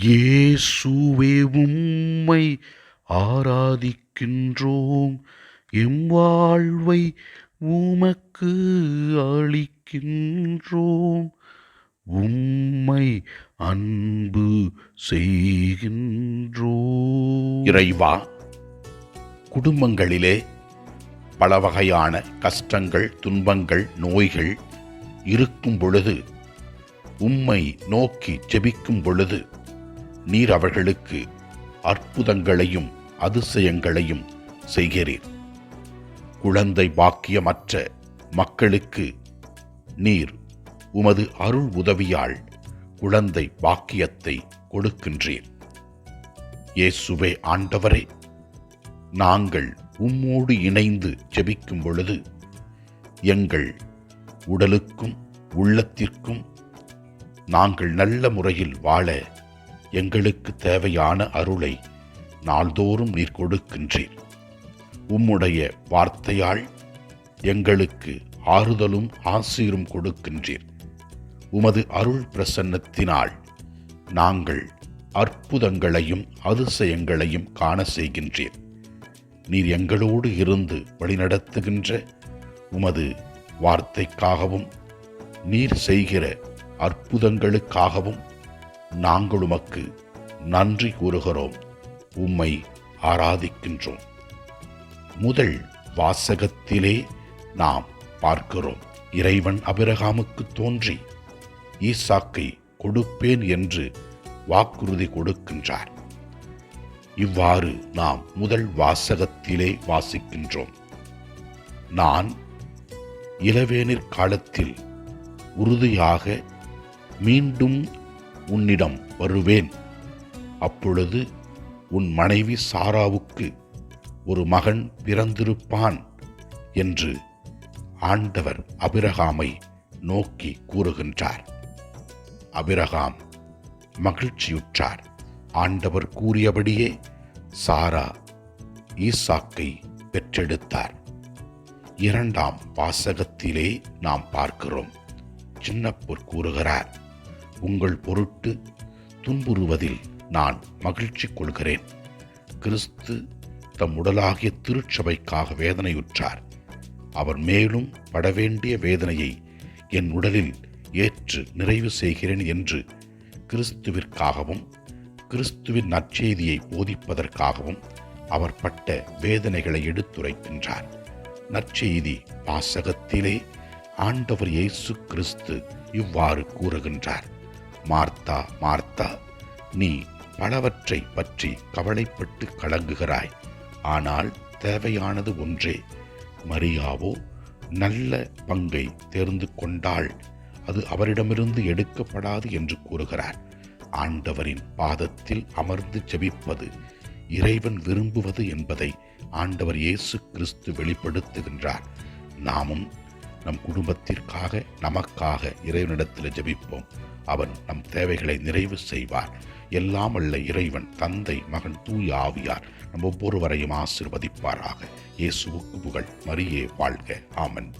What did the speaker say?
இயேசுவே உம்மை ஆராதிக்கின்றோம். எம் வாழ்வை உமக்கு அளிக்கின்றோம். உம்மை அன்பு செய்கின்றோம். இறைவா குடும்பங்களிலே பல வகையான கஷ்டங்கள் துன்பங்கள் நோய்கள் இருக்கும் பொழுது உம்மை நோக்கி ஜெபிக்கும் பொழுது நீர் அவர்களுக்கு அற்புதங்களையும் அதிசயங்களையும் செய்கிறீர். குழந்தை பாக்கியமற்ற மக்களுக்கு நீர் உமது அருள் உதவியால் குழந்தை பாக்கியத்தை கொடுக்கின்றீர். இயேசுவே ஆண்டவரே நாங்கள் உம்மோடு இணைந்து ஜெபிக்கும் பொழுது எங்கள் உடலுக்கும் உள்ளத்திற்கும் நாங்கள் நல்ல முறையில் வாழ எங்களுக்கு தேவையான அருளை நாள்தோறும் நீர் கொடுக்கின்றீர். உம்முடைய வார்த்தையால் எங்களுக்கு ஆறுதலும் ஆசீரும் கொடுக்கின்றீர். உமது அருள் பிரசன்னத்தினால் நாங்கள் அற்புதங்களையும் அதிசயங்களையும் காண செய்கின்றீர். நீர் எங்களோடு இருந்து வழிநடத்துகின்ற உமது வார்த்தைக்காகவும் நீர் செய்கிற அற்புதங்களுக்காகவும் நாங்கள் உமக்கு நன்றி கூறுகிறோம். உம்மை ஆராதிக்கின்றோம். முதல் வாசகத்திலே நாம் பார்க்கிறோம். இறைவன் அபிரகாமுக்கு தோன்றி ஈசாக்கை கொடுப்பேன் என்று வாக்குறுதி கொடுக்கின்றார். இவ்வாறு நாம் முதல் வாசகத்திலே வாசிக்கின்றோம். நான் இளவேனிற் காலத்தில் உறுதியாக மீண்டும் உன்னிடம் வருவேன். அப்பொழுது உன் மனைவி சாராவுக்கு ஒரு மகன் பிறந்திருப்பான் என்று ஆண்டவர் அபிரகாமை நோக்கி கூறுகின்றார். அபிரகாம் மகிழ்ச்சியுற்றார். ஆண்டவர் கூறியபடியே சாரா ஈசாக்கை பெற்றெடுத்தார். இரண்டாம் வாசகத்திலே நாம் பார்க்கிறோம். சின்னப்பூர் கூறுகிறார். உங்கள் பொருட்டு துன்புறுவதில் நான் மகிழ்ச்சி கொள்கிறேன். கிறிஸ்து தம் உடலாகிய திருச்சபைக்காக வேதனையுற்றார். அவர் மேலும் படவேண்டிய வேதனையை என் உடலில் ஏற்று நிறைவு செய்கிறேன் என்று கிறிஸ்துவிற்காகவும் கிறிஸ்துவின் நற்செய்தியை போதிப்பதற்காகவும் அவர் பட்ட வேதனைகளை எடுத்துரைக்கின்றார். நற்செய்தி வாசகத்திலே ஆண்டவர் இயேசு கிறிஸ்து இவ்வாறு கூறுகின்றார். மார்த்தா மார்த்தா நீ பலவற்றை பற்றி கவலைப்பட்டு கலங்குகிறாய். ஆனால் தேவையானது ஒன்றே மரியாவோ நல்ல பங்கை தேர்ந்து கொண்டால் அது அவரிடமிருந்து எடுக்கப்படாது என்று கூறுகிறார். ஆண்டவரின் பாதத்தில் அமர்ந்து ஜெபிப்பது இறைவன் விரும்புவது என்பதை ஆண்டவர் இயேசு கிறிஸ்து வெளிப்படுத்துகின்றார். நாமும் நம் குடும்பத்திற்காக நமக்காக இறைவனிடத்தில் ஜெபிப்போம். அவன் நம் தேவைகளை நிறைவு செய்வார். எல்லாம் அல்ல இறைவன் தந்தை மகன் தூய் ஆவியார் நம் ஒவ்வொருவரையும் ஆசிர்வதிப்பாராக. இயேசுவுக்கு புகழ் மரியே வாழ்க. ஆமன்.